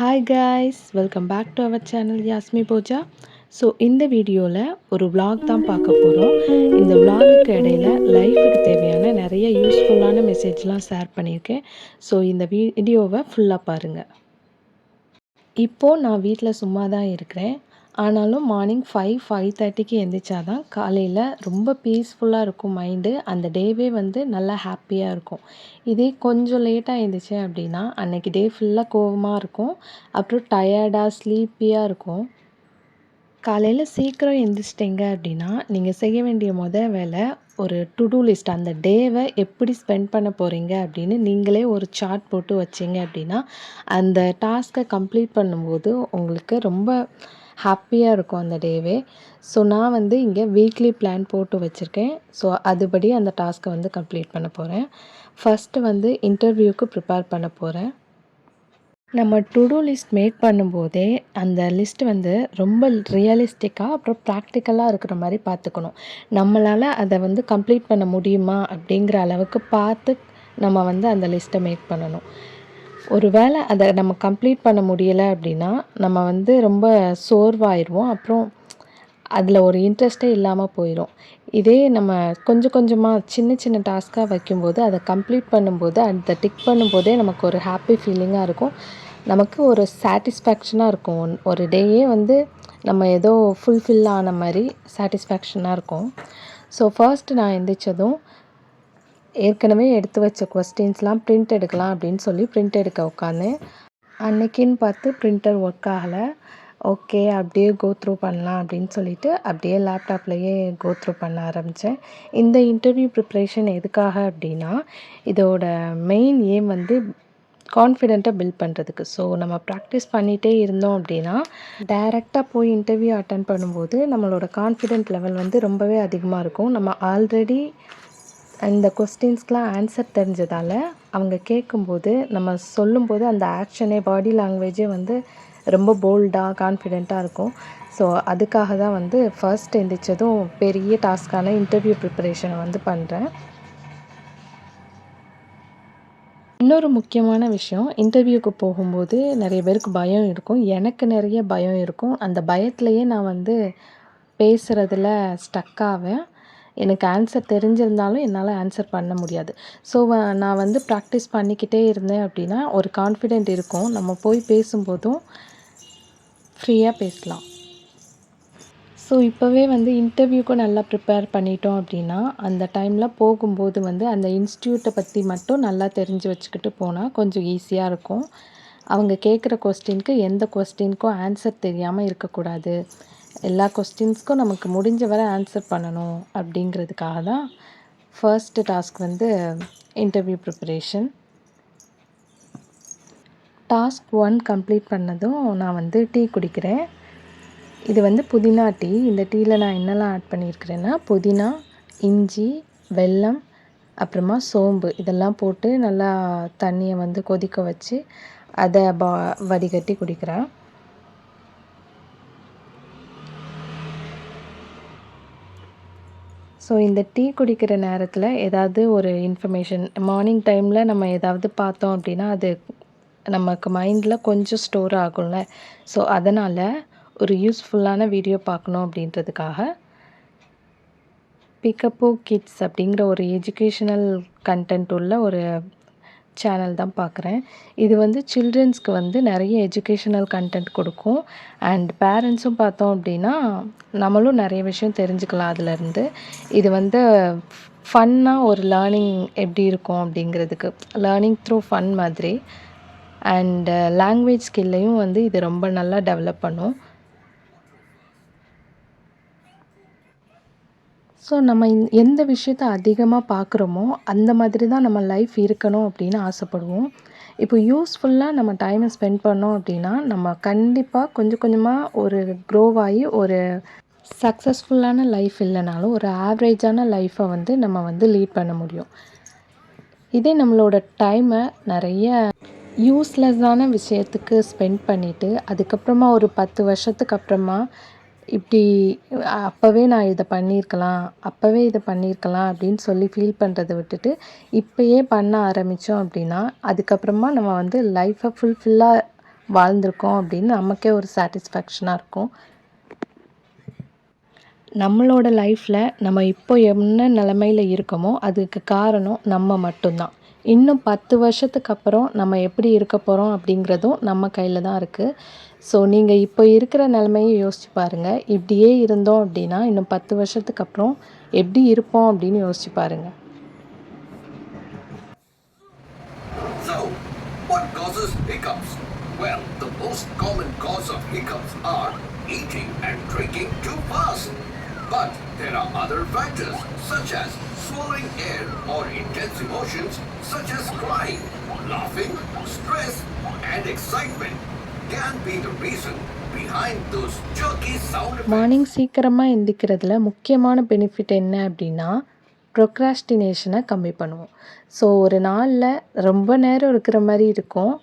Hi guys welcome back to our channel Yasmi Pooja so இந்த வீடியோவில் ஒரு vlog தான் பார்க்க போகிறோம் இந்த விளாகுக்கு இடையில லைஃபுக்கு தேவையான நிறைய யூஸ்ஃபுல்லான மெசேஜ்லாம் ஷேர் பண்ணியிருக்கேன். ஸோ இந்த வீடியோவை ஃபுல்லாக பாருங்கள் இப்போது நான் வீட்டில் சும்மா தான் இருக்கிறேன். ஆனாலும் மார்னிங் ஃபைவ் ஃபைவ் தேர்ட்டிக்கு எந்திரிச்சா தான் காலையில் ரொம்ப பீஸ்ஃபுல்லாக இருக்கும் மைண்டு அந்த டேவே வந்து நல்லா ஹாப்பியாக இருக்கும். இதே கொஞ்சம் லேட்டாக எழுந்திரிச்சேன் அப்படின்னா அன்னைக்கு டே ஃபுல்லாக கோவமாக இருக்கும். அப்புறம் டயர்டாக ஸ்லீப்பியாக இருக்கும். காலையில் சீக்கிரம் எந்திரிச்சிட்டிங்க அப்படின்னா நீங்கள் செய்ய வேண்டிய மொதல் வேலை ஒரு டு டூ லிஸ்ட் அந்த டேவை எப்படி ஸ்பெண்ட் பண்ண போகிறீங்க அப்படின்னு நீங்களே ஒரு சார்ட் போட்டு வச்சிங்க அப்படின்னா அந்த டாஸ்க்கை கம்ப்ளீட் பண்ணும்போது உங்களுக்கு ரொம்ப ஹாப்பியாக இருக்கும் அந்த டேவே ஸோ நான் வந்து இங்கே வீக்லி பிளான் போட்டு வச்சுருக்கேன். ஸோ அதுபடி அந்த டாஸ்க்கை வந்து கம்ப்ளீட் பண்ண போகிறேன் ஃபஸ்ட்டு வந்து இன்டர்வியூக்கு ப்ரிப்பேர் பண்ண போகிறேன் நம்ம டு டூ லிஸ்ட் மேக் பண்ணும்போதே அந்த லிஸ்ட் வந்து ரொம்ப ரியலிஸ்டிக்காக அப்புறம் ப்ராக்டிக்கலாக இருக்கிற மாதிரி பார்த்துக்கணும். நம்மளால் அதை வந்து கம்ப்ளீட் பண்ண முடியுமா அப்படிங்கிற அளவுக்கு பார்த்து நம்ம வந்து அந்த லிஸ்ட்டை மேக் பண்ணணும். ஒரு வேளை அதை நம்ம கம்ப்ளீட் பண்ண முடியலை அப்படின்னா நம்ம வந்து ரொம்ப சோர்வாயிடுவோம் அப்புறம் அதில் ஒரு இன்ட்ரெஸ்ட்டே இல்லாமல் போயிடும் இதே நம்ம கொஞ்சம் கொஞ்சமாக சின்ன சின்ன டாஸ்க்காக வைக்கும்போது அதை கம்ப்ளீட் பண்ணும்போது அந்த டிக் பண்ணும்போதே நமக்கு ஒரு ஹாப்பி ஃபீலிங்காக இருக்கும். நமக்கு ஒரு சாட்டிஸ்ஃபேக்ஷனாக இருக்கும். ஒன் ஒரு டேயே வந்து நம்ம ஏதோ ஃபுல்ஃபில் ஆன மாதிரி சாட்டிஸ்ஃபேக்ஷனாக இருக்கும். ஸோ ஃபர்ஸ்ட் நான் எந்திரிச்சதும் ஏற்கனவே எடுத்து வச்ச கொஸ்டின்ஸ்லாம் பிரிண்ட் எடுக்கலாம் அப்படின்னு சொல்லி பிரிண்ட் எடுக்க உட்காந்தேன் அன்னைக்குன்னு பார்த்து பிரிண்டர் ஒர்க் ஆகலை. ஓகே அப்படியே கோ த்ரூ பண்ணலாம் அப்படின்னு சொல்லிட்டு அப்படியே லேப்டாப்லேயே கோ த்ரூ பண்ண ஆரம்பித்தேன் இந்த இன்டர்வியூ ப்ரிப்ரேஷன் எதுக்காக அப்படின்னா இதோட மெயின் ஏம் வந்து கான்ஃபிடெண்ட்டாக பில்ட் பண்ணுறதுக்கு ஸோ நம்ம ப்ராக்டிஸ் பண்ணிகிட்டே இருந்தோம் அப்படின்னா டைரெக்டாக போய் இன்டர்வியூ அட்டன் பண்ணும்போது நம்மளோட கான்ஃபிடென்ட் லெவல் வந்து ரொம்பவே அதிகமாக இருக்கும். நம்ம ஆல்ரெடி இந்த கொஸ்டின்ஸ்க்கெலாம் ஆன்சர் தெரிஞ்சதால் அவங்க கேட்கும்போது நம்ம சொல்லும்போது அந்த ஆக்ஷனே பாடி லாங்குவேஜே வந்து ரொம்ப போல்டாக கான்ஃபிடெண்ட்டாக இருக்கும். ஸோ அதுக்காக தான் வந்து ஃபர்ஸ்ட் எந்திரிச்சதும் பெரிய டாஸ்க்கான இன்டர்வியூ ப்ரிப்பரேஷனை வந்து பண்ணுறேன் இன்னொரு முக்கியமான விஷயம் இன்டர்வியூக்கு போகும்போது நிறைய பேருக்கு பயம் இருக்கும். எனக்கு நிறைய பயம் இருக்கும். அந்த பயத்துலையே நான் வந்து பேசுகிறதுல ஸ்டக் ஆவேன். எனக்கு ஆன்சர் தெரிஞ்சிருந்தாலும் என்னால் ஆன்சர் பண்ண முடியாது. ஸோ நான் வந்து ப்ராக்டிஸ் பண்ணிக்கிட்டே இருந்தேன் அப்படின்னா ஒரு கான்ஃபிடென்ட் இருக்கும். நம்ம போய் பேசும்போதும் ஃப்ரீயாக பேசலாம். ஸோ இப்போவே வந்து இன்டர்வியூக்கும் நல்லா ப்ரிப்பேர் பண்ணிட்டோம் அப்படின்னா அந்த டைமில் போகும்போது வந்து அந்த இன்ஸ்டியூட்டை பற்றி மட்டும் நல்லா தெரிஞ்சு வச்சுக்கிட்டு போனால் கொஞ்சம் ஈஸியாக இருக்கும். அவங்க கேட்குற கொஸ்டினுக்கு எந்த கொஸ்டினுக்கும் ஆன்சர் தெரியாமல் இருக்கக்கூடாது. எல்லா கொஸ்டின்ஸ்க்கும் நமக்கு முடிஞ்ச வரை ஆன்சர் பண்ணணும் அப்படிங்கிறதுக்காக தான் ஃபர்ஸ்ட்டு டாஸ்க் வந்து interview preparation task one complete பண்ணதும் நான் வந்து டீ குடிக்கிறேன். இது வந்து புதினா டீ இந்த டீயில் நான் என்னெல்லாம் ஆட் பண்ணியிருக்கிறேன்னா புதினா இஞ்சி வெல்லம் அப்புறமா சோம்பு. இதெல்லாம் போட்டு நல்லா தண்ணியை வந்து கொதிக்க வச்சு அதை பா வடிகட்டி குடிக்கிறேன். ஸோ இந்த டீ குடிக்கிற நேரத்தில் ஏதாவது ஒரு இன்ஃபர்மேஷன் மார்னிங் டைமில் நம்ம ஏதாவது பார்த்தோம் அப்படின்னா அது நமக்கு மைண்டில் கொஞ்சம் ஸ்டோர் ஆகும்ல. ஸோ அதனால் ஒரு யூஸ்ஃபுல்லான வீடியோ பார்க்கணும் அப்படின்றதுக்காக பிக்கப்போ கிட்ஸ் அப்படிங்கிற ஒரு எஜுகேஷ்னல் கண்டென்ட் உள்ள ஒரு சேனல் தான் பார்க்குறேன். இது வந்து சில்ட்ரன்ஸ்க்கு வந்து நிறைய எஜுகேஷ்னல் கண்டென்ட் கொடுக்கும். அண்ட் பேரண்ட்ஸும் பார்த்தோம் அப்படின்னா நம்மளும் நிறைய விஷயம் தெரிஞ்சுக்கலாம் அதுலேருந்து. இது வந்து ஃபன்னாக ஒரு லேர்னிங் எப்படி இருக்கும் அப்படிங்கிறதுக்கு. லேர்னிங் த்ரூ ஃபன் மாதிரி. அண்டு லாங்குவேஜ் ஸ்கில்லையும் வந்து இது ரொம்ப நல்லா டெவலப் பண்ணும். ஸோ நம்ம எந்த விஷயத்த அதிகமாக பார்க்குறோமோ அந்த மாதிரி தான் நம்ம லைஃப் இருக்கணும் அப்படின்னு ஆசைப்படுவோம். இப்போ யூஸ்ஃபுல்லாக நம்ம டைமை ஸ்பெண்ட் பண்ணோம் அப்படின்னா நம்ம கண்டிப்பாக கொஞ்சம் கொஞ்சமாக ஒரு க்ரோவ் ஆகி ஒரு சக்ஸஸ்ஃபுல்லான லைஃப் இல்லைனாலும் ஒரு ஆவரேஜான லைஃப்பை வந்து நம்ம வந்து லீட் பண்ண முடியும். இதே நம்மளோட டைமை நிறைய யூஸ்லெஸ்ஸான விஷயத்துக்கு ஸ்பெண்ட் பண்ணிவிட்டு அதுக்கப்புறமா ஒரு பத்து வருஷத்துக்கு அப்புறமா இப்படி அப்போவே நான் இதை பண்ணியிருக்கலாம் அப்போவே இதை பண்ணியிருக்கலாம் அப்படின்னு சொல்லி ஃபீல் பண்ணுறத விட்டுட்டு இப்போயே பண்ண ஆரம்பித்தோம் அப்படின்னா அதுக்கப்புறமா நம்ம வந்து லைஃப்பை ஃபுல்ஃபில்லாக வாழ்ந்திருக்கோம் அப்படின்னு நமக்கே ஒரு சாட்டிஸ்ஃபேக்ஷனாக இருக்கும். நம்மளோட லைஃப்பில் நம்ம இப்போ என்ன நிலமையில இருக்கோமோ அதுக்கு காரணம் நம்ம மட்டும்தான். இன்னும் பத்து வருஷத்துக்கு அப்புறம் நம்ம எப்படி இருக்க போகிறோம் அப்படிங்கிறதும் நம்ம கையில் தான் இருக்குது ஸோ நீங்கள் இப்போ இருக்கிற நிலமையை யோசிச்சு பாருங்கள் இப்படியே இருந்தோம் அப்படின்னா இன்னும் பத்து வருஷத்துக்கு அப்புறம் எப்படி இருப்போம் அப்படின்னு யோசிச்சு பாருங்கள் Well, the most common cause of hiccups are eating and drinking too fast. But there are other factors, such as swallowing air or intense emotions, such as crying, laughing, stress, and excitement, can be the reason morning சீக்கிரமாக எந்திக்கிறதுல முக்கியமான benefit என்ன அப்படின்னா ப்ரொக்ராஸ்டினேஷனை கம்மி பண்ணுவோம் so ஒரு நாளில் ரொம்ப நேரம் இருக்கிற மாதிரி இருக்கும்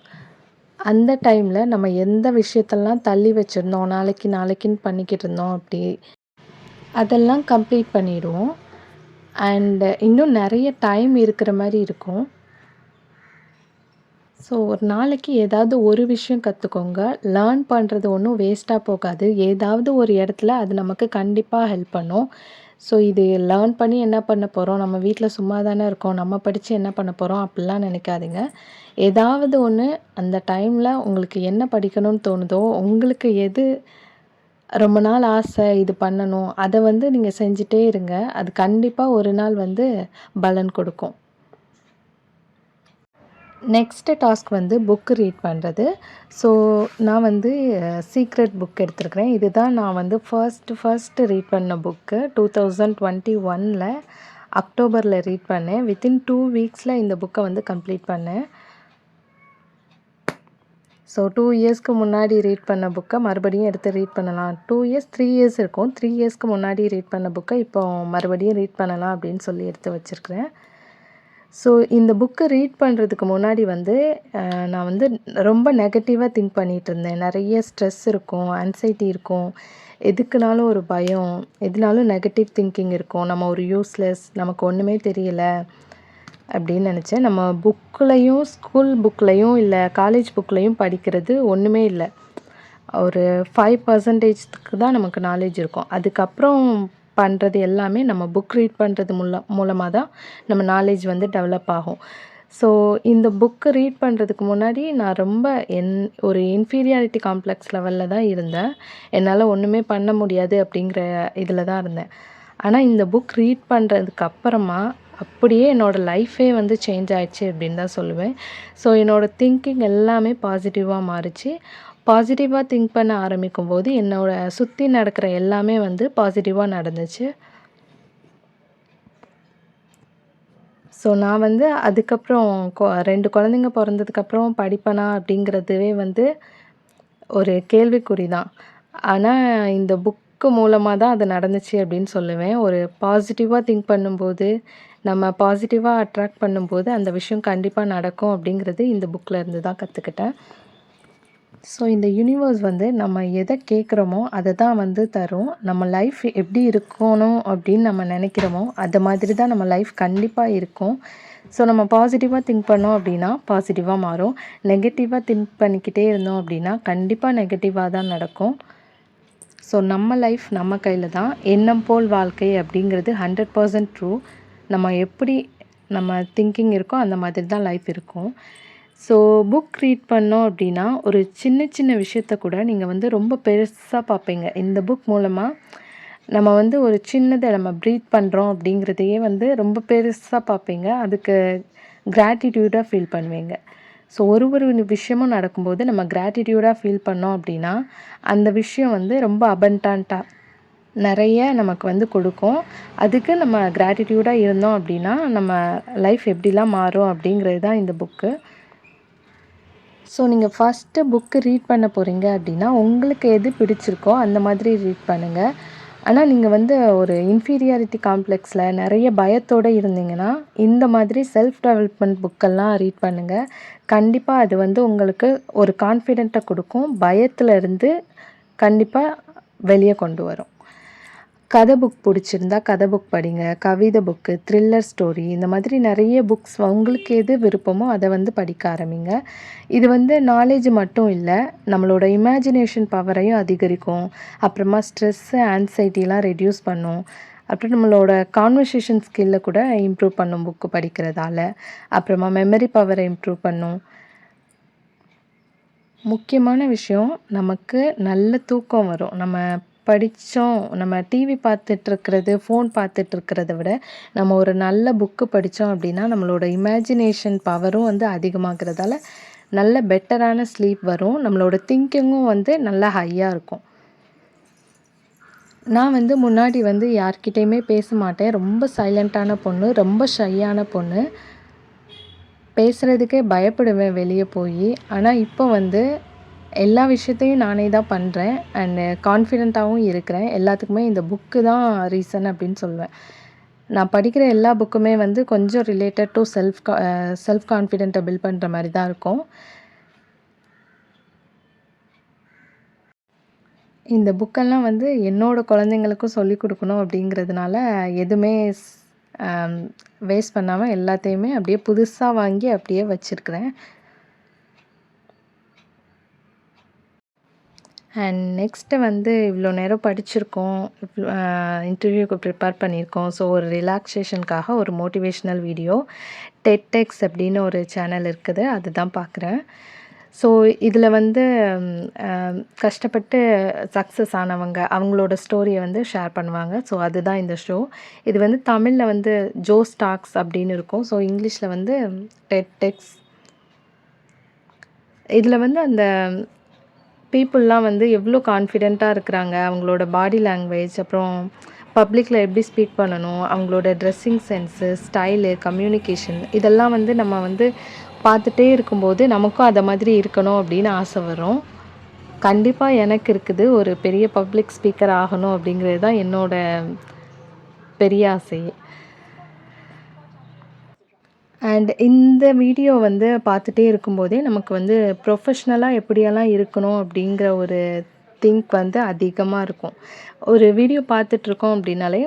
அந்த டைமில் நம்ம எந்த விஷயத்தெல்லாம் தள்ளி வச்சுருந்தோம் நாளைக்கு நாளைக்குன்னு பண்ணிக்கிட்டு இருந்தோம் அப்படி அதெல்லாம் கம்ப்ளீட் பண்ணிடுவோம். அண்டு இன்னும் நிறைய டைம் இருக்கிற மாதிரி இருக்கும். ஸோ ஒரு நாளைக்கு ஏதாவது ஒரு விஷயம் கற்றுக்கோங்க லேர்ன் பண்ணுறது ஒன்றும் வேஸ்ட்டாக போகாது. ஏதாவது ஒரு இடத்துல அது நமக்கு கண்டிப்பாக ஹெல்ப் பண்ணும். ஸோ இது லேர்ன் பண்ணி என்ன பண்ண போகிறோம் நம்ம வீட்டில் சும்மா தானே இருக்கோம். நம்ம படித்து என்ன பண்ண போகிறோம் அப்படிலாம் நினைக்காதீங்க. ஏதாவது ஒன்று அந்த டைமில் உங்களுக்கு என்ன படிக்கணும்னு தோணுதோ உங்களுக்கு எது ரொம்ப நாள் ஆசை இது பண்ணணும். அதை வந்து நீங்கள் செஞ்சிட்டே இருங்க. அது கண்டிப்பாக ஒரு நாள் வந்து பலன் கொடுக்கும். நெக்ஸ்ட்டு டாஸ்க் வந்து புக்கு ரீட் பண்ணுறது ஸோ நான் வந்து சீக்ரெட் புக் எடுத்திருக்கிறேன். இதுதான் நான் வந்து ஃபர்ஸ்ட்டு ஃபர்ஸ்ட்டு ரீட் பண்ண புக்கு டூ தௌசண்ட் டுவெண்ட்டி ஒனில் அக்டோபரில் ரீட் பண்ணேன். வித்தின் டூ வீக்ஸில் இந்த புக்கை வந்து கம்ப்ளீட் பண்ணேன். ஸோ டூ இயர்ஸ்க்கு முன்னாடி ரீட் பண்ண புக்கை மறுபடியும் எடுத்து ரீட் பண்ணலாம். டூ இயர்ஸ் த்ரீ இயர்ஸ் இருக்கும். த்ரீ இயர்ஸ்க்கு முன்னாடி ரீட் பண்ண புக்கை இப்போ மறுபடியும் ரீட் பண்ணலாம் அப்படின்னு சொல்லி எடுத்து வச்சுருக்கிறேன். ஸோ இந்த புக்கை ரீட் பண்ணுறதுக்கு முன்னாடி வந்து நான் வந்து ரொம்ப நெகட்டிவாக திங்க் பண்ணிகிட்டு இருந்தேன். நிறைய ஸ்ட்ரெஸ் இருக்கும் ஆன்சைட்டி இருக்கும். எதுக்குனாலும் ஒரு பயம் எதுனாலும் நெகட்டிவ் திங்கிங் இருக்கும். நம்ம ஒரு யூஸ்லெஸ் நமக்கு ஒன்றுமே தெரியலை. அப்படின்னு நினச்சேன். நம்ம புக்லேயும் ஸ்கூல் புக்லேயும் இல்லை காலேஜ் புக்லேயும் படிக்கிறது ஒன்றுமே இல்லை. ஒரு ஃபைவ் பர்சன்டேஜ்க்கு தான் நமக்கு நாலேஜ் இருக்கும். அதுக்கப்புறம் பண்ணுறது எல்லாமே நம்ம புக் ரீட் பண்ணுறது மூல மூலமாக தான் நம்ம நாலேஜ் வந்து டெவலப் ஆகும். ஸோ இந்த புக்கு ரீட் பண்ணுறதுக்கு முன்னாடி நான் ரொம்ப என் ஒரு இன்ஃபீரியாரிட்டி காம்ப்ளெக்ஸ் லெவலில் தான் இருந்தேன். என்னால் ஒன்றுமே பண்ண முடியாது அப்படிங்கிற இதில் தான் இருந்தேன். ஆனால் இந்த புக் ரீட் பண்ணுறதுக்கு அப்புறமா அப்படியே என்னோடய லைஃபே வந்து சேஞ்ச் ஆயிடுச்சு அப்படின்னு தான் சொல்லுவேன். ஸோ என்னோடய திங்கிங் எல்லாமே பாசிட்டிவாக மாறிச்சு. பாசிட்டிவாக திங்க் பண்ண ஆரம்பிக்கும் போது என்னோட சுற்றி நடக்கிற எல்லாமே வந்து பாசிட்டிவாக நடந்துச்சு. ஸோ நான் வந்து அதுக்கப்புறம் கொ- ரெண்டு குழந்தைங்க பிறந்ததுக்கப்புறம் படிப்பேனா அப்படிங்கிறதுவே வந்து ஒரு கேள்விக்குறி தான். ஆனால் இந்த புக்கு மூலமாக தான் அது நடந்துச்சு அப்படின்னு சொல்லுவேன். ஒரு பாசிட்டிவாக திங்க் பண்ணும்போது நம்ம பாசிட்டிவாக அட்ராக்ட் பண்ணும்போது அந்த விஷயம் கண்டிப்பாக நடக்கும் அப்படிங்கிறது இந்த புக்கில் இருந்து தான் கற்றுக்கிட்டேன் ஸோ இந்த யூனிவர்ஸ் வந்து நம்ம எதை கேட்குறோமோ அதை தான் வந்து தரும். நம்ம லைஃப் எப்படி இருக்கணும் அப்படின்னு நம்ம நினைக்கிறோமோ அது மாதிரி தான் நம்ம லைஃப் கண்டிப்பாக இருக்கும். ஸோ நம்ம பாசிட்டிவாக திங்க் பண்ணோம் அப்படின்னா பாசிட்டிவாக மாறும். நெகட்டிவாக திங்க் பண்ணிக்கிட்டே இருந்தோம் அப்படின்னா கண்டிப்பாக நெகட்டிவாக தான் நடக்கும். ஸோ நம்ம லைஃப் நம்ம கையில் தான் எண்ணம் போல் வாழ்க்கை அப்படிங்கிறது ஹண்ட்ரட் பர்சன்ட் ட்ரூ நம்ம எப்படி நம்ம திங்கிங் இருக்கோ அந்த மாதிரி தான் லைஃப் இருக்கும். ஸோ புக் ரீட் பண்ணோம் அப்படின்னா ஒரு சின்ன சின்ன விஷயத்த கூட நீங்கள் வந்து ரொம்ப பெருசாக பார்ப்பீங்க. இந்த புக் மூலமாக நம்ம வந்து ஒரு சின்னதை நம்ம ப்ரீத் பண்ணுறோம் அப்படிங்கிறதையே வந்து ரொம்ப பெருசாக பார்ப்பீங்க. அதுக்கு கிராட்டிடியூடாக ஃபீல் பண்ணுவீங்க. ஸோ ஒரு ஒரு விஷயமும் நடக்கும்போது நம்ம கிராட்டிடியூடாக ஃபீல் பண்ணோம் அப்படின்னா அந்த விஷயம் வந்து ரொம்ப அபண்டான்ட்டாக நிறைய நமக்கு வந்து கொடுக்கும். அதுக்கு நம்ம கிராட்டிடியூடாக இருந்தோம் அப்படின்னா நம்ம லைஃப் எப்படிலாம் மாறும் அப்படிங்கிறது தான் இந்த புக்கு ஸோ நீங்கள் ஃபஸ்ட்டு புக்கு ரீட் பண்ண போகிறீங்க அப்படின்னா உங்களுக்கு எது பிடிச்சிருக்கோ அந்த மாதிரி ரீட் பண்ணுங்கள் ஆனால் நீங்கள் வந்து ஒரு இன்ஃபீரியாரிட்டி காம்ப்ளெக்ஸில் நிறைய பயத்தோடு இருந்தீங்கன்னா இந்த மாதிரி செல்ஃப் டெவலப்மெண்ட் புக்கெல்லாம் ரீட் பண்ணுங்கள் கண்டிப்பாக அது வந்து உங்களுக்கு ஒரு கான்ஃபிடென்ட்டை கொடுக்கும். பயத்தில் இருந்து கண்டிப்பாக வெளியே கொண்டு வரும். கதை புக் பிடிச்சிருந்தா கதை புக் படிங்க கவிதை புக்கு த்ரில்லர் ஸ்டோரி இந்த மாதிரி நிறைய புக்ஸ் உங்களுக்கு எது விருப்பமோ அதை வந்து படிக்க ஆரம்பிங்க. இது வந்து நாலேஜ் மட்டும் இல்லை நம்மளோட இமேஜினேஷன் பவரையும் அதிகரிக்கும். அப்புறமா ஸ்ட்ரெஸ்ஸு ஆன்சைட்டிலாம் ரெடியூஸ் பண்ணும். அப்புறம் நம்மளோட கான்வர்சேஷன் ஸ்கில்லை கூட இம்ப்ரூவ் பண்ணும் புக்கு படிக்கிறதால. அப்புறமா மெமரி பவரை இம்ப்ரூவ் பண்ணும். முக்கியமான விஷயம் நமக்கு நல்ல தூக்கம் வரும். நம்ம படித்தோம் நம்ம டிவி பார்த்துட்ருக்கிறது ஃபோன் பார்த்துட்ருக்கிறத விட நம்ம ஒரு நல்ல புக்கு படித்தோம் அப்படின்னா நம்மளோட இமேஜினேஷன் பவரும் வந்து அதிகமாகிறதால நல்ல பெட்டரான ஸ்லீப் வரும். நம்மளோட திங்கிங்கும் வந்து நல்லா ஹையாக இருக்கும். நான் வந்து முன்னாடி வந்து யார்கிட்டேயுமே பேச மாட்டேன். ரொம்ப சைலண்ட்டான பொண்ணு ரொம்ப ஷையான பொண்ணு. பேசுகிறதுக்கே பயப்படுவேன் வெளியே போய். ஆனால் இப்போ வந்து எல்லா விஷயத்தையும் நானே தான் பண்ணுறேன் அண்டு கான்ஃபிடெண்ட்டாகவும் இருக்கிறேன். எல்லாத்துக்குமே இந்த புக்கு தான் ரீசன் அப்படின்னு சொல்லுவேன் நான் படிக்கிற எல்லா புக்குமே வந்து கொஞ்சம் ரிலேட்டட் டு செல்ஃப் கா செல்ஃப் கான்ஃபிடென்ட்டை பில்ட் பண்ணுற மாதிரி தான் இருக்கும். இந்த புக்கெல்லாம் வந்து என்னோட குழந்தைங்களுக்கும் சொல்லிக் கொடுக்கணும் அப்படிங்கிறதுனால எதுவுமே வேஸ்ட் பண்ணாமல் எல்லாத்தையுமே அப்படியே புதுசாக வாங்கி அப்படியே வச்சுருக்கிறேன். அண்ட் நெக்ஸ்ட்டு வந்து இவ்வளோ நேரம் படிச்சிருக்கோம் இன்டர்வியூக்கு ப்ரிப்பேர் பண்ணியிருக்கோம். ஸோ ஒரு ரிலாக்ஸேஷனுக்காக ஒரு மோட்டிவேஷ்னல் வீடியோ டெட்டெக்ஸ் அப்படின்னு ஒரு சேனல் இருக்குது அதுதான் பார்க்குறேன். ஸோ இதில் வந்து கஷ்டப்பட்டு சக்ஸஸ் ஆனவங்க அவங்களோட ஸ்டோரியை வந்து ஷேர் பண்ணுவாங்க. ஸோ அதுதான் இந்த ஷோ இது வந்து தமிழில் வந்து ஜோ ஸ்டாக்ஸ் அப்படின்னு இருக்கும். ஸோ இங்கிலீஷில் வந்து டெட்டெக்ஸ் இதில் வந்து அந்த பீப்புளெலாம் வந்து எவ்வளோ கான்ஃபிடெண்ட்டாக இருக்கிறாங்க அவங்களோட பாடி லாங்குவேஜ் அப்புறம் பப்ளிக்கில் எப்படி ஸ்பீக் பண்ணணும் அவங்களோட ட்ரெஸ்ஸிங் சென்ஸு ஸ்டைலு கம்யூனிகேஷன் இதெல்லாம் வந்து நம்ம வந்து பார்த்துட்டே இருக்கும்போது நமக்கும் அதை மாதிரி இருக்கணும் அப்படின்னு ஆசை வரும். கண்டிப்பாக எனக்கு இருக்குது ஒரு பெரிய பப்ளிக் ஸ்பீக்கர் ஆகணும் அப்படிங்கிறது தான் என்னோட பெரிய ஆசையே அண்ட் இந்த வீடியோ வந்து பார்த்துட்டே இருக்கும்போதே நமக்கு வந்து ப்ரொஃபஷ்னலாக எப்படியெல்லாம் இருக்கணும் அப்படிங்கிற ஒரு திங்க் வந்து அதிகமாக இருக்கும். ஒரு வீடியோ பார்த்துட்ருக்கோம் அப்படின்னாலே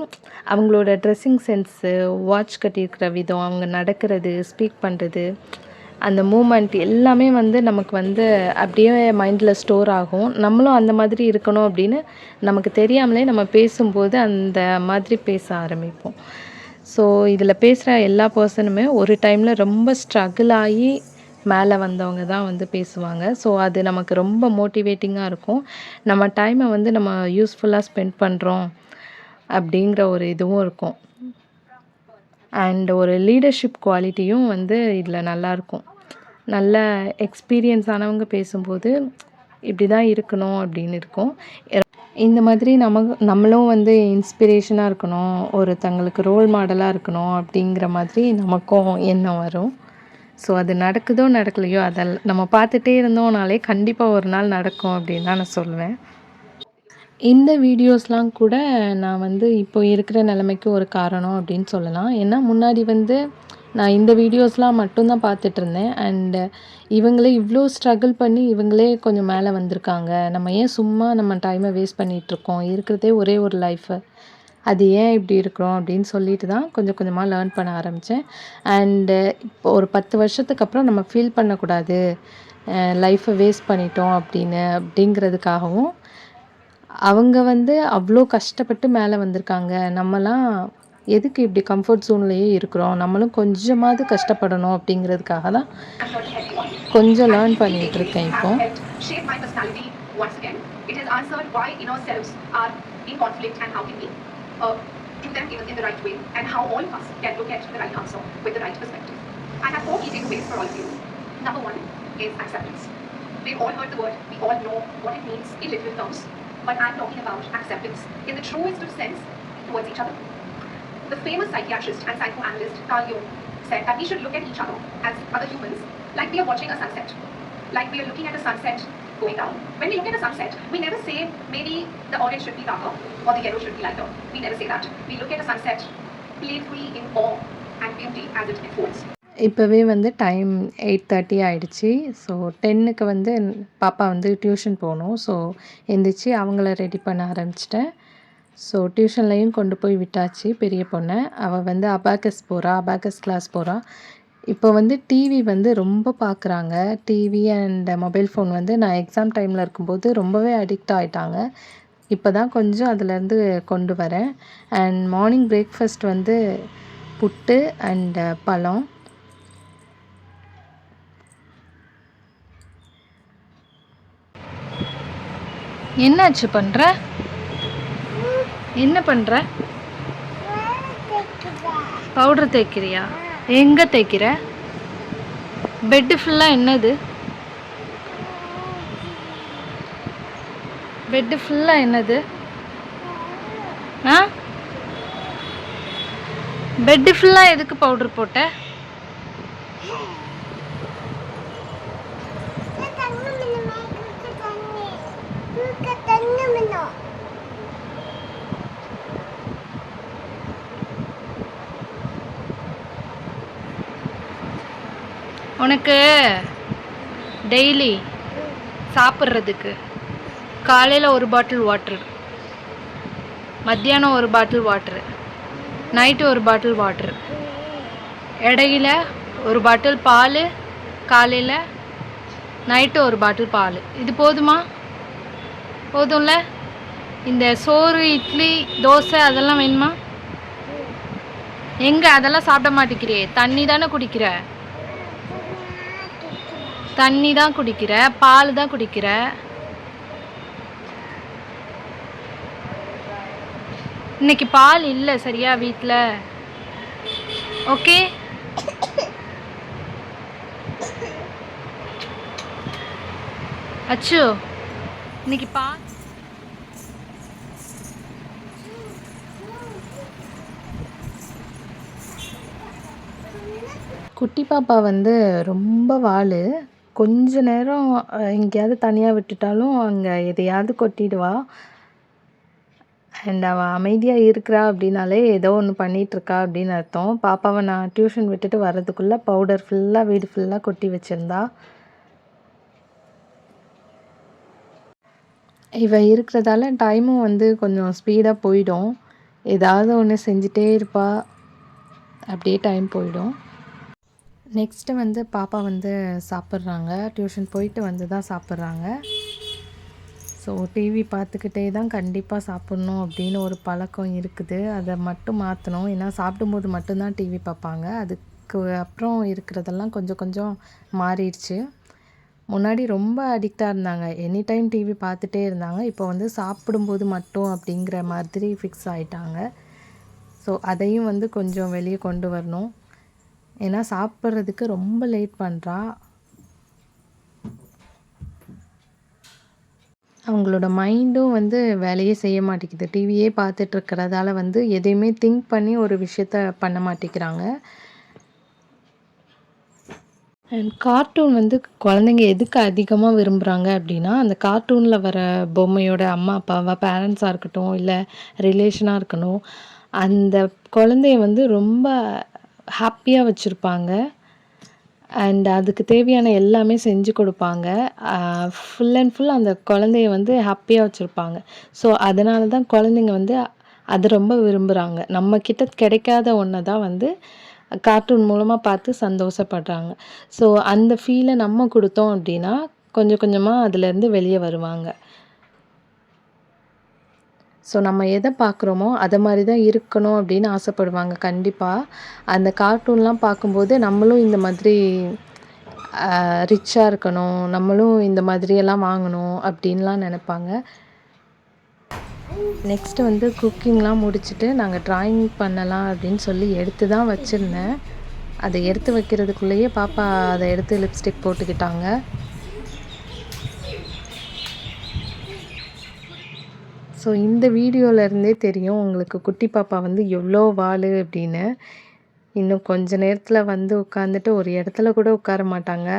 அவங்களோட ட்ரெஸ்ஸிங் சென்ஸு வாட்ச் கட்டியிருக்கிற விதம் அவங்க நடக்கிறது ஸ்பீக் பண்ணுறது அந்த மூமெண்ட் எல்லாமே வந்து நமக்கு வந்து அப்படியே மைண்டில் ஸ்டோர் ஆகும். நம்மளும் அந்த மாதிரி இருக்கணும் அப்படின்னு நமக்கு தெரியாமலே நம்ம பேசும்போது அந்த மாதிரி பேச ஆரம்பிப்போம். ஸோ இதில் பேசுகிற எல்லா பர்சனுமே ஒரு டைமில் ரொம்ப ஸ்ட்ரகிள் ஆகி மேலே வந்தவங்க தான் வந்து பேசுவாங்க. ஸோ அது நமக்கு ரொம்ப மோட்டிவேட்டிங்காக இருக்கும். நம்ம டைமை வந்து நம்ம யூஸ்ஃபுல்லாக ஸ்பெண்ட் பண்ணுறோம் அப்படிங்கிற ஒரு இதுவும் இருக்கும். அண்ட் ஒரு லீடர்ஷிப் குவாலிட்டியும் வந்து இதில் நல்லாயிருக்கும் நல்ல எக்ஸ்பீரியன்ஸ் ஆனவங்க பேசும்போது இப்படி தான் இருக்கணும் அப்படின்னு இருக்கும். இந்த மாதிரி நமக்கு நம்மளும் வந்து இன்ஸ்பிரேஷனாக இருக்கணும் ஒருத்தங்களுக்கு ரோல் மாடலாக இருக்கணும் அப்படிங்கிற மாதிரி நமக்கும் எண்ணம் வரும். ஸோ அது நடக்குதோ நடக்கலையோ அதில் நம்ம பார்த்துட்டே இருந்தோம்னாலே கண்டிப்பாக ஒரு நாள் நடக்கும் அப்படின்னு தான் நான் சொல்லுவேன். இந்த வீடியோஸ்லாம் கூட நான் வந்து இப்போ இருக்கிற நிலைமைக்கு ஒரு காரணம் அப்படின்னு சொல்லலாம். ஏன்னா முன்னாடி வந்து நான் இந்த வீடியோஸ்லாம் மட்டும்தான் பார்த்துட்டு இருந்தேன். அண்டு இவங்களே இவ்வளோ ஸ்ட்ரகிள் பண்ணி இவங்களே கொஞ்சம் மேலே வந்திருக்காங்க. நம்ம ஏன் சும்மா நம்ம டைமை வேஸ்ட் பண்ணிகிட்ருக்கோம் இருக்கிறதே ஒரே ஒரு லைஃபு அது ஏன் இப்படி இருக்கிறோம் அப்படின்னு சொல்லிட்டு தான் கொஞ்சம் கொஞ்சமாக லேர்ன் பண்ண ஆரம்பித்தேன் அண்டு இப்போ ஒரு பத்து வருஷத்துக்கு அப்புறம் நம்ம ஃபீல் பண்ணக்கூடாது. லைஃப்பை வேஸ்ட் பண்ணிட்டோம் அப்படின்னு அப்படிங்கிறதுக்காகவும் அவங்க வந்து அவ்வளோ கஷ்டப்பட்டு மேலே வந்திருக்காங்க. நம்மலாம் எதுக்கு இப்படி கம்ஃபர்ட் ஜோன்லேயே இருக்கிறோம் நம்மளும் கொஞ்சமாவது கஷ்டப்படணும் அப்படிங்கிறதுக்காக தான் கொஞ்சம் லேர்ன் பண்ணிகிட்டு இருக்கேன் இப்போ shape my personality once again. It has answered why inner selves are in conflict and how can we uh, do them in, in the right way and how all of us can look at the right answer with the right perspective. I have four key takeaways for all of you. Number one is acceptance. We've all heard the word, we all know what it means in literal terms, but I'm talking about acceptance in the truest of sense towards each other. The famous psychiatrist and psychoanalyst Carl Jung said that we should look at each other as other humans like we are watching a sunset. Like we are looking at a sunset going down. When we look at a sunset, we never say maybe the orange should be darker or the yellow should be lighter. We never say that. We look at a sunset playfully in awe and beauty as it unfolds. இப்போவே வந்து time eight thirty ஆயிடுச்சு so டென்னுக்கு வந்து பாப்பா வந்து tuition போகணும் so எந்திரிச்சு அவங்கள ரெடி பண்ண ஆரம்பிச்சிட்டேன் ஸோ டியூஷன்லேயும் கொண்டு போய் விட்டாச்சு பெரிய பொண்ணை. அவள் வந்து அபாக்கஸ் போகிறா அபாக்கஸ் கிளாஸ் போகிறா இப்போ வந்து டிவி வந்து ரொம்ப பார்க்குறாங்க டிவி அண்ட் மொபைல் ஃபோன் வந்து நான் எக்ஸாம் டைமில் இருக்கும்போது ரொம்பவே அடிக்ட் ஆகிட்டாங்க இப்போ தான் கொஞ்சம் அதுலேருந்து கொண்டு வரேன். அண்ட் மார்னிங் பிரேக்ஃபாஸ்ட் வந்து புட்டு அண்ட் பழம். என்னாச்சு பண்ணுற என்ன பண்ணுற பவுடர் தேய்க்கிறியா? எங்கே தேய்க்கிற? பெட்டு ஃபுல்லாக என்னது? பெட்டு ஃபுல்லாக என்னது? ஆ? பெட்டு ஃபுல்லாக எதுக்கு பவுடர் போட்ட? உனக்கு டெய்லி சாப்பிட்றதுக்கு காலையில் ஒரு பாட்டில் வாட்ரு மத்தியானம் ஒரு பாட்டில் வாட்ரு நைட்டு ஒரு பாட்டில் வாட்ரு இடையில ஒரு பாட்டில் பால் காலையில் நைட்டு ஒரு பாட்டில் பால். இது போதுமா? போதும்ல? இந்த சோறு இட்லி தோசை அதெல்லாம் வேணுமா? எங்கே? அதெல்லாம் சாப்பிட மாட்டேங்கிறியே தண்ணி தானே குடிக்கிற? தண்ணி தான் குடிக்கிற பால் தான் குடிக்கிற? இன்னைக்கு பால் இல்லை சரியா வீட்டில் ஓகே? அச்சு இன்னைக்கு பால் குட்டி பாப்பா வந்து ரொம்ப வாழ் கொஞ்ச நேரம் எங்கேயாவது தனியாக விட்டுட்டாலும் அங்கே எதையாவது கொட்டிடுவா அண்ட் அவள் அமைதியாக இருக்கிறா அப்படின்னாலே ஏதோ ஒன்று பண்ணிகிட்ருக்கா அப்படின்னு அர்த்தம். பாப்பாவை நான் டியூஷன் விட்டுட்டு வர்றதுக்குள்ளே பவுடர் ஃபுல்லாக வீடு ஃபுல்லாக கொட்டி வச்சுருந்தா. இவ இருக்கிறதால டைமும் வந்து கொஞ்சம் ஸ்பீடாக போயிடும். ஏதாவது ஒன்று செஞ்சிட்டே இருப்பா. அப்படியே டைம் போயிடும். நெக்ஸ்ட்டு வந்து பாப்பா வந்து சாப்பிட்றாங்க. டியூஷன் போயிட்டு வந்து தான் சாப்பிட்றாங்க. ஸோ டிவி பார்த்துக்கிட்டே தான் கண்டிப்பாக சாப்பிட்ணும் அப்படின்னு ஒரு பழக்கம் இருக்குது. அதை மட்டும் மாற்றணும் ஏன்னா சாப்பிடும்போது மட்டும்தான் டிவி பார்ப்பாங்க. அதுக்கு அப்புறம் இருக்கிறதெல்லாம் கொஞ்சம் கொஞ்சம் மாறிடுச்சு. முன்னாடி ரொம்ப அடிக்டாக இருந்தாங்க. எனி டைம் டிவி பார்த்துட்டே இருந்தாங்க. இப்போ வந்து சாப்பிடும்போது மட்டும் அப்படிங்கிற மாதிரி ஃபிக்ஸ் ஆகிட்டாங்க ஸோ அதையும் வந்து கொஞ்சம் வெளியே கொண்டு வரணும். ஏன்னா சாப்பிட்றதுக்கு ரொம்ப லேட் பண்ணுறா அவங்களோட மைண்டும் வந்து வேலையே செய்ய மாட்டேங்குது. டிவியே பார்த்துட்ருக்கிறதால வந்து எதையுமே திங்க் பண்ணி ஒரு விஷயத்த பண்ண மாட்டேங்கிறாங்க. அண்ட் கார்ட்டூன் வந்து குழந்தைங்க எதுக்கு அதிகமாக விரும்புகிறாங்க அப்படின்னா அந்த கார்ட்டூனில் வர பொம்மையோட அம்மா அப்பாவா பேரண்ட்ஸாக இருக்கட்டும் இல்லை ரிலேஷனாக இருக்கணும் அந்த குழந்தைய வந்து ரொம்ப ஹாப்பியாக வச்சுருப்பாங்க. அண்ட் அதுக்கு தேவையான எல்லாமே செஞ்சு கொடுப்பாங்க. ஃபுல் அண்ட் ஃபுல் அந்த குழந்தைய வந்து ஹாப்பியாக வச்சுருப்பாங்க. ஸோ அதனால தான் குழந்தைங்க வந்து அது ரொம்ப விரும்புகிறாங்க நம்ம கிட்ட கிடைக்காத ஒன்றை தான் வந்து கார்ட்டூன் மூலமாக பார்த்து சந்தோஷப்படுறாங்க. ஸோ அந்த ஃபீலை நம்ம கொடுத்தோம் அப்படின்னா கொஞ்சம் கொஞ்சமாக அதுலேருந்து வெளியே வருவாங்க. ஸோ நம்ம எதை பார்க்குறோமோ அதை மாதிரி தான் இருக்கணும் அப்படின்னு ஆசைப்படுவாங்க கண்டிப்பாக அந்த கார்ட்டூன்லாம் பார்க்கும்போது நம்மளும் இந்த மாதிரி ரிச்சாக இருக்கணும் நம்மளும் இந்த மாதிரியெல்லாம் வாங்கணும் அப்படின்லாம் நினைப்பாங்க. நெக்ஸ்ட்டு வந்து குக்கிங்லாம் முடிச்சுட்டு நாங்கள் ட்ராயிங் பண்ணலாம் அப்படின்னு சொல்லி எடுத்து தான் வச்சுருந்தேன். அதை எடுத்து வைக்கிறதுக்குள்ளேயே பாப்பா அதை எடுத்து லிப்ஸ்டிக் போட்டுக்கிட்டாங்க. ஸோ இந்த வீடியோவிலேருந்தே தெரியும் உங்களுக்கு குட்டி பாப்பா வந்து எவ்வளோ வாள் அப்படின்னு. இன்னும் கொஞ்ச நேரத்தில் வந்து உட்காந்துட்டு ஒரு இடத்துல கூட உட்கார மாட்டாங்க.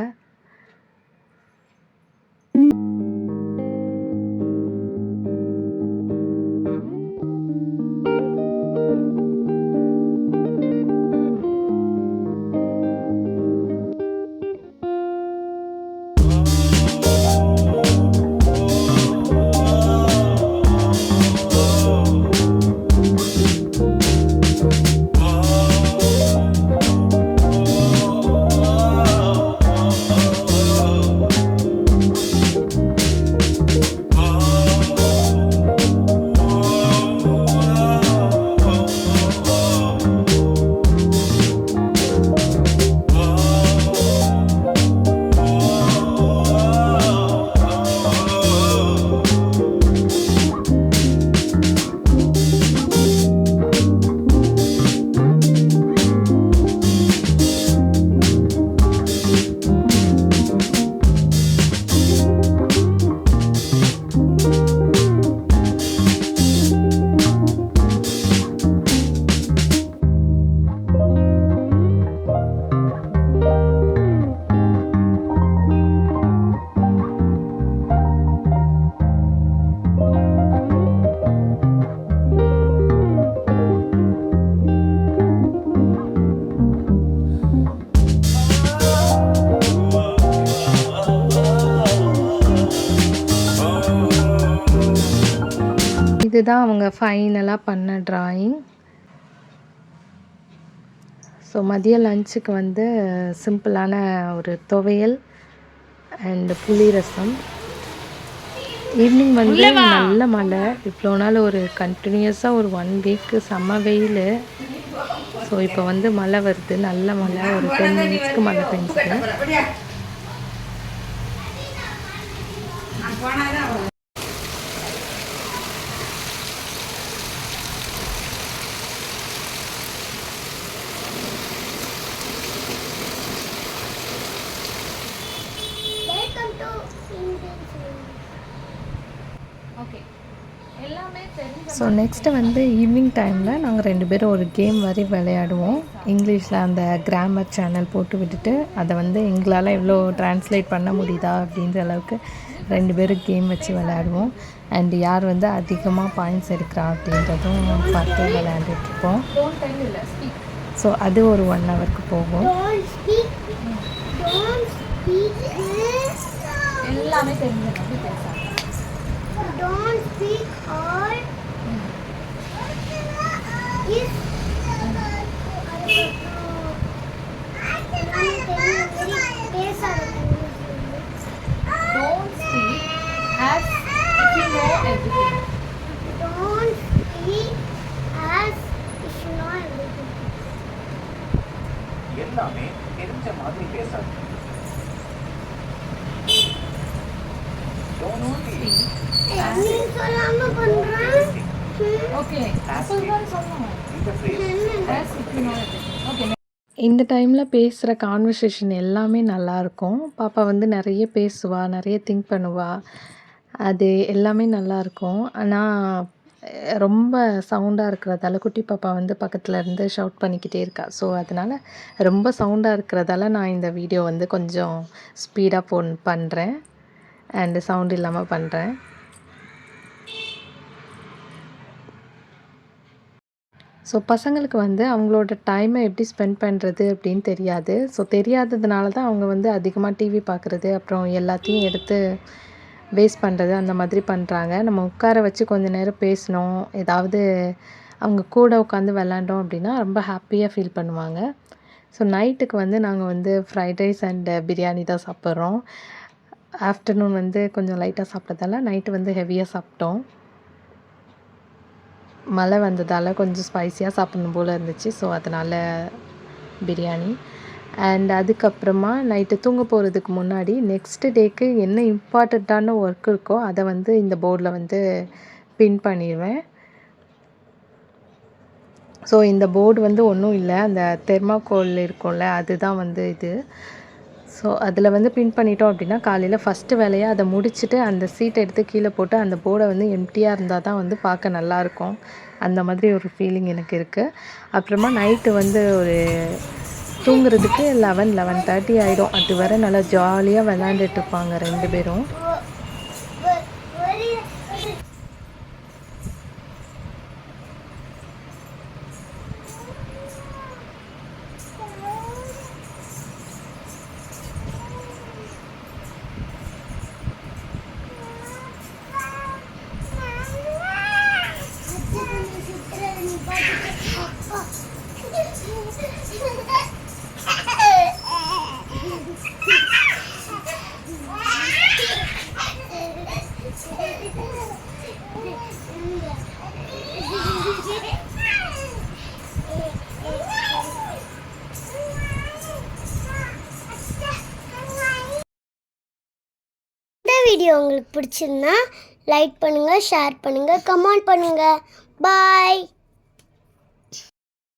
இதுதான் அவங்க ஃபைனலாக பண்ண ட்ராயிங் ஸோ மதிய லஞ்சுக்கு வந்து சிம்பிளான ஒரு துவையல் அண்ட் புளி ரசம். ஈவினிங் வந்து நல்ல மழை. இவ்வளோ நாள் ஒரு கண்டினியூஸாக ஒரு ஒன் வீக்கு செம்ம வெயில். ஸோ இப்போ வந்து மழை வருது. நல்ல மழை. ஒரு டென் மினிட்ஸ்க்கு மழை பெஞ்சுது வெல்கம் டு இந்தியன் ஓகே எல்லாமே தெரிஞ்ச ஸோ நெக்ஸ்ட்டு வந்து ஈவினிங் டைமில் நாங்கள் ரெண்டு பேரும் ஒரு கேம் மாதிரி விளையாடுவோம். இங்கிலீஷில் அந்த கிராமர் சேனல் போட்டு விட்டுட்டு அதை வந்து எங்களால் எவ்வளோ ட்ரான்ஸ்லேட் பண்ண முடியுதா அப்படின்ற அளவுக்கு ரெண்டு பேரும் கேம் வச்சு விளையாடுவோம். அண்ட் யார் வந்து அதிகமாக பாயிண்ட்ஸ் எடுக்கிறா அப்படின்றதும் பார்த்து விளையாண்டுட்ருப்போம் ஸோ அது ஒரு ஒன் ஹவருக்கு போகும். டோன்ட் ஸ்பீக் டோன்ட் ஸ்பீக் எல்லாமே தெரிஞ்ச மாதிரி பேசாங்க டோன்ட் ஸ்பீக் ஆல் இஸ் பேசாத don't speak as if you know everything Don't speak as if you know everything. எல்லாமே தெரிஞ்ச மாதிரி பேசாது Don't speak. நீ சொல்லாம பண்றேன் ஓகே அப்பதான் சொன்னோம் இந்த phrase இந்த டைமில் பேசுகிற கான்வர்சேஷன் எல்லாமே நல்லாயிருக்கும் பாப்பா வந்து நிறைய பேசுவா நிறைய திங்க் பண்ணுவா. அது எல்லாமே நல்லாயிருக்கும் ஆனால் ரொம்ப சவுண்டாக இருக்கிறதால குட்டி பாப்பா வந்து பக்கத்தில் இருந்து ஷவுட் பண்ணிக்கிட்டே இருக்கா. ஸோ அதனால் ரொம்ப சவுண்டாக இருக்கிறதால நான் இந்த வீடியோ வந்து கொஞ்சம் ஸ்பீடாக போன் பண்ணுறேன் அண்டு சவுண்ட் இல்லாமல் பண்ணுறேன் ஸோ பசங்களுக்கு வந்து அவங்களோட டைமை எப்படி ஸ்பெண்ட் பண்ணுறது அப்படின்னு தெரியாது. ஸோ தெரியாததுனால தான் அவங்க வந்து அதிகமாக டிவி பார்க்குறது அப்புறம் எல்லாத்தையும் எடுத்து வேஸ்ட் பண்ணுறது அந்த மாதிரி பண்ணுறாங்க நம்ம உட்கார வச்சு கொஞ்ச நேரம் பேசணும். ஏதாவது அவங்க கூட உட்காந்து விளாண்டோம் அப்படின்னா ரொம்ப ஹாப்பியாக ஃபீல் பண்ணுவாங்க. ஸோ நைட்டுக்கு வந்து நாங்கள் வந்து ஃப்ரைட் ரைஸ் அண்ட் பிரியாணி தான் சாப்பிட்றோம். ஆஃப்டர்நூன் வந்து கொஞ்சம் லைட்டாக சாப்பிட்டதால நைட்டு வந்து ஹெவியாக சாப்பிட்டோம். மழை வந்ததால் கொஞ்சம் ஸ்பைசியாக சாப்பிடணும் போல் இருந்துச்சு. ஸோ அதனால் பிரியாணி. அண்ட் அதுக்கப்புறமா நைட்டு தூங்க போகிறதுக்கு முன்னாடி நெக்ஸ்ட் டேக்கு என்ன இம்பார்ட்டண்ட்டான ஒர்க் இருக்கோ அதை வந்து இந்த போர்டில் வந்து பின் பண்ணிடுவேன். ஸோ இந்த போர்டு வந்து ஒன்றும் இல்லை. அந்த தெர்மாக்கோல் இருக்கும்ல அதுதான் வந்து இது. ஸோ அதில் வந்து பின் பண்ணிட்டோம் அப்படின்னா காலையில் ஃபஸ்ட்டு வேலையாக அதை முடிச்சுட்டு அந்த சீட்டை எடுத்து கீழே போட்டு அந்த போர்டை வந்து எம்டியாக இருந்தால் தான் வந்து பார்க்க நல்லாயிருக்கும் அந்த மாதிரி ஒரு ஃபீலிங் எனக்கு இருக்குது அப்புறமா நைட்டு வந்து ஒரு தூங்குறதுக்கு லெவன் லெவன் தேர்ட்டி ஆகிடும் அது வரை நல்லா ஜாலியாக விளாண்டுட்டு இருப்பாங்க ரெண்டு பேரும். பிடிச்சிருந்தா லைக் பண்ணுங்கள் ஷேர் பண்ணுங்கள் கமெண்ட் பண்ணுங்கள் பாய்